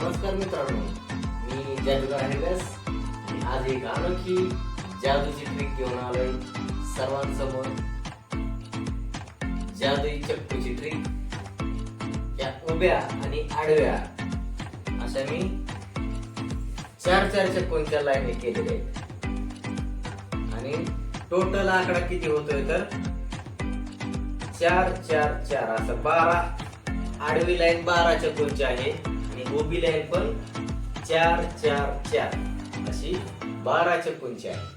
नमस्कार मित्रांनो मी जादूगार हरिदास आज एक अनोखी जादूची ट्रिक घेऊन आलोय सर्वांसमोर. जादुई चक्कूची ट्रिक या उभ्या आणि आडव्या. अशा मी चार चार चक्कूंच्या लाईनी केलेल्या आहेत. आणि टोटल आकडा किती होतोय तर? चार चार चार असं बारा. आडवी लाईन बारा चक्कूंची आहे. आणि उभी लाईन पण चार चार चार. अशी बारा चक्कूंची आहे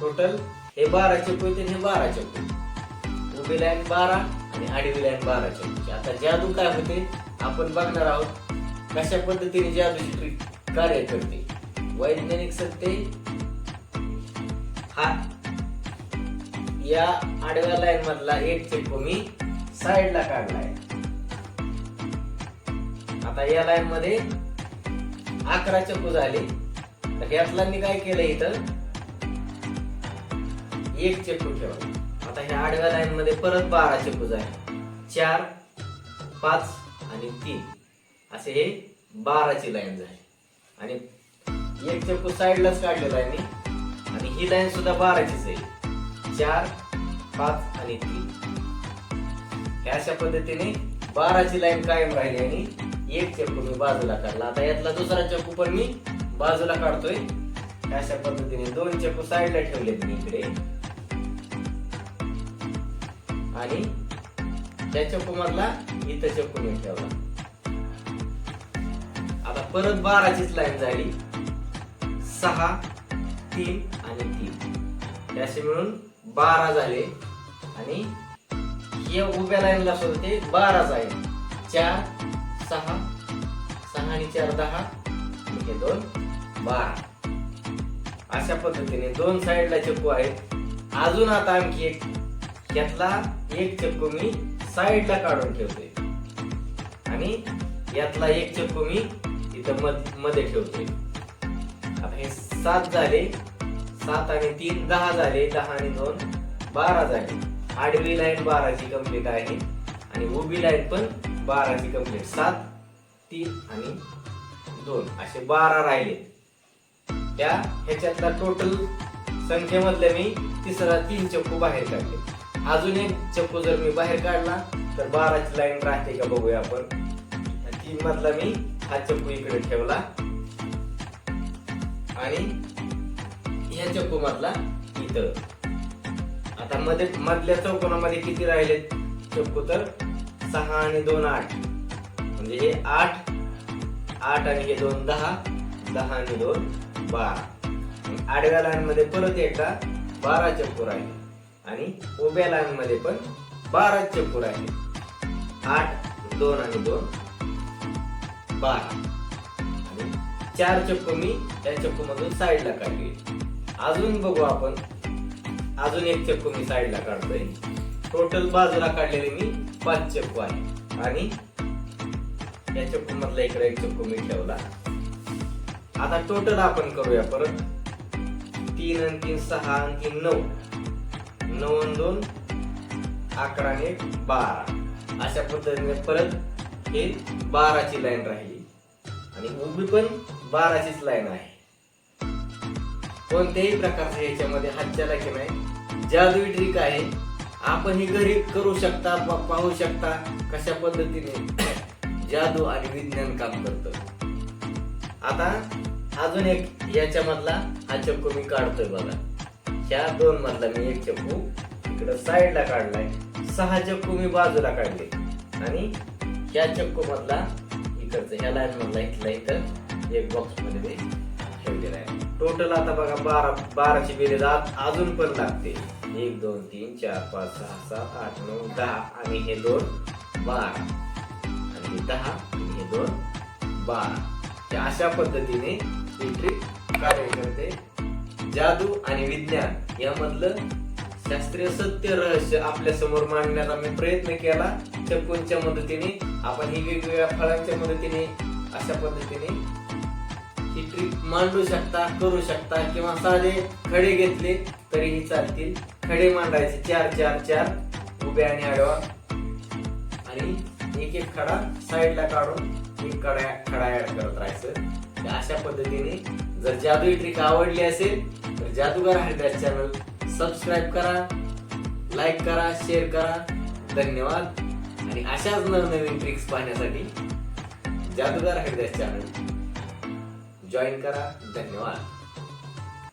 टोटल हे बारा चक्कू आहेत हे बारा चक्कू उभी लाईन बारा आणि आडवी लाईन बारा चक्कूची आता जादू काय होते? आपण बघणार आहोत कशा पद्धतीने जादूची ट्रिक कार्य करते. वैज्ञानिक सत्य हा या आडव्या लाईन मधला एक चक्कू मी साईडला काढलाय आता या लाईन मध्ये अकरा चक्कू झाले. तर यातला मी काय केलं इथं? एक चक्कू ठेवला. आता ह्या आडव्या लाईन मध्ये परत बारा चक्कू झाले. चार पाच आणि तीन. असे हे बाराची लाईन झाली. आणि एक चक्कू साईडलाच काढलेला आहे मी. आणि ही लाईन सुद्धा बाराचीच आहे. चार पाच आणि तीन. ह्या अशा पद्धतीने बाराची लाईन कायम राहिली आणि एक चक्कू मी बाजूला काढला. आता यातला दुसरा चक्कू पण मी बाजूला काढतोय. अशा पद्धतीने दोन चक्कू साईडला ठेवलेत मी इकडे. आणि त्या चक्कू मधला इथं चक्कू मी ठेवला. आता परत बाराचीच लाईन झाली. सहा तीन आणि तीन. असे मिळून बारा झाले. आणि या उभ्या लाईनला सुद्धा ते बाराच आहे. चार सहा. सहा आणि चार दहा. आणि हे दोन. बारा. अशा पद्धतीने दोन साईडला चक्कू आहेत. अजून आता आणखी एक. यातला एक चक्कू मी साईडला काढून ठेवतोय. आणि यातला एक चक्कू मी इथं मध- मध्ये ठेवतोय. आता हे सात झाले. सात आणि तीन दहा झाले. दहा आणि दोन बारा झाले. आडवी लाईन बाराची कंप्लीट आहे. आणि उभी लाईन पण बाराची कंप्लीट सात तीन आणि दोन. असे बारा राहिले. त्या ह्याच्यातला टोटल संख्येमधले मी तिसरा तीन चप्पू बाहेर काढले. अजून एक चप्पू जर मी बाहेर काढला तर बाराची लाईन राहते का बघूया आपण. तीन मधला मी हा चप्पू इकडे ठेवला. आणि ह्या चप्पू मधला इथं. आता मध्ये मधल्या चौकोनामध्ये किती राहिलेत? चप्पू तर सहा आणि दोन आठ. म्हणजे हे आठ आठ आणि हे दोन दहा दहा आणि दोन बारा. आडव्या लाईन मध्ये परत एकदा बारा चक्कू आहे. आणि उभ्या लाईन मध्ये पण बारा चक्कूर आहे. आठ दोन आणि दोन बारा. आणि चार चक्कू मी त्या चक्कू मधून साईडला काढले. अजून बघू आपण. अजून एक चक्कू मी साईडला काढतोय. टोटल बाजूला काढलेले मी पाच चक्कू आहे. आणि या चक्कू मधला इकडे एक चक्कू मी ठेवला. आता टोटल आपण करूया परत. तीन आणि तीन सहा आणि तीन नऊ. नऊ आणि दोन अकरा आणि बारा. अशा पद्धतीने परत हे बाराची लाईन राहिली. आणि उभी पण बाराचीच लाईन आहे. कोणत्याही प्रकारचा याच्यामध्ये हातच्याला की नाही. जादुई ट्रिक आहे आपण ही घरी करू शकता पाहू शकता कशा पद्धतीने जादू आणि विज्ञान काम करत. आता अजून एक याच्यामधला हा चक्कू मी काढतोय बघा. ह्या दोन मधला मी एक चक्कू इकडं साईडला काढलाय. सहा चक्कू मी बाजूला काढले. आणि ह्या चक्कू मधला इकडचं ह्या लाईन मधला इथला इथं एक बॉक्समध्ये ठेवलेला आहे. टोटल आता बघा बारा बाराची बेरीज अजून पण लागते. एक दोन तीन चार पाच सहा सात आठ नऊ दहा आणि हे दोन बारा. आणि हे दहा आणि हे दोन बारा. अशा पद्धतीने ही ट्रिक कार्य करते. जादू आणि विज्ञान यामधलं शास्त्रीय सत्य रहस्य आपल्यासमोर मांडण्याचा मी प्रयत्न केला. चक्कूंच्या मदतीने? आपण ही वेगवेगळ्या फळांच्या मदतीने अशा पद्धतीने ही ट्रिक मांडू शकता करू शकता किंवा साधे खडे घेतले तरीही चालतील. खडे मांडायचे चार चार चार उभे आणि आडवा. आणि एक एक खडा साईडला काढून एक खडा खडा ऍड करत राहायचं. अशा पद्धतीने जर जादुई ट्रिक आवडली असेल तर जादूगार हरिदास चॅनल सबस्क्राईब करा लाईक करा शेअर करा. धन्यवाद. आणि अशाच नवनवीन ट्रिक्स पाहण्यासाठी जादूगार हरिदास चॅनल जॉईन करा. धन्यवाद.